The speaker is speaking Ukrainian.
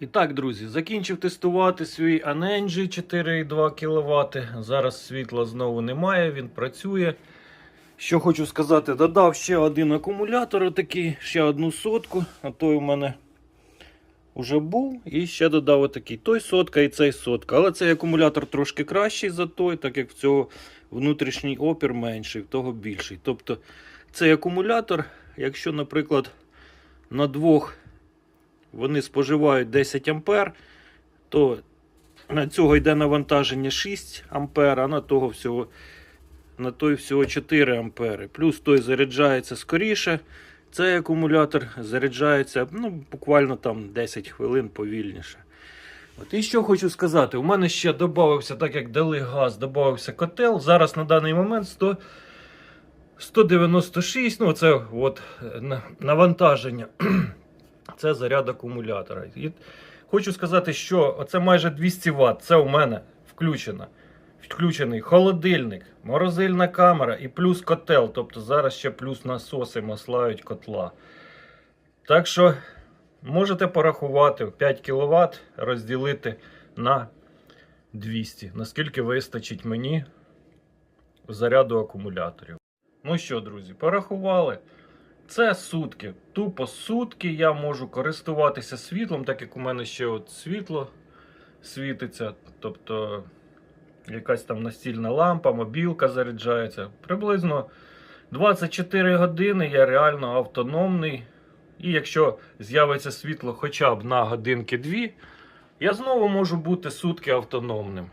І так, друзі, закінчив тестувати свій Anenji 4,2 кВт. Зараз світла знову немає, він працює. Що хочу сказати, додав ще один акумулятор, такий, ще одну сотку, а той у мене вже був. І ще додав отакий. Той сотка і цей сотка. Але цей акумулятор трошки кращий за той, так як в цього внутрішній опір менший, в того більший. Тобто цей акумулятор, якщо, наприклад, на двох вони споживають 10 ампер, то на цього йде навантаження 6 ампер, а на того всього на той всього 4 ампери. Плюс той заряджається скоріше. Цей акумулятор заряджається ну, буквально там 10 хвилин повільніше. От і що хочу сказати, у мене ще додався, так як дали газ, додався котел. Зараз на даний момент 100, 196, ну це от е, навантаження. Це заряд акумулятора. І хочу сказати, що це майже 200 Вт. Це у мене включено. Включений холодильник, морозильна камера і плюс котел. Тобто зараз ще плюс насоси маслають котла. Так що можете порахувати 5 кВт розділити на 200. Наскільки вистачить мені заряду акумуляторів. Ну що, друзі, порахували. Це сутки. Тупо сутки я можу користуватися світлом, так як у мене ще от світло світиться. Тобто якась там настільна лампа, мобілка заряджається. Приблизно 24 години я реально автономний. І якщо з'явиться світло хоча б на годинки-дві, я знову можу бути сутки автономним.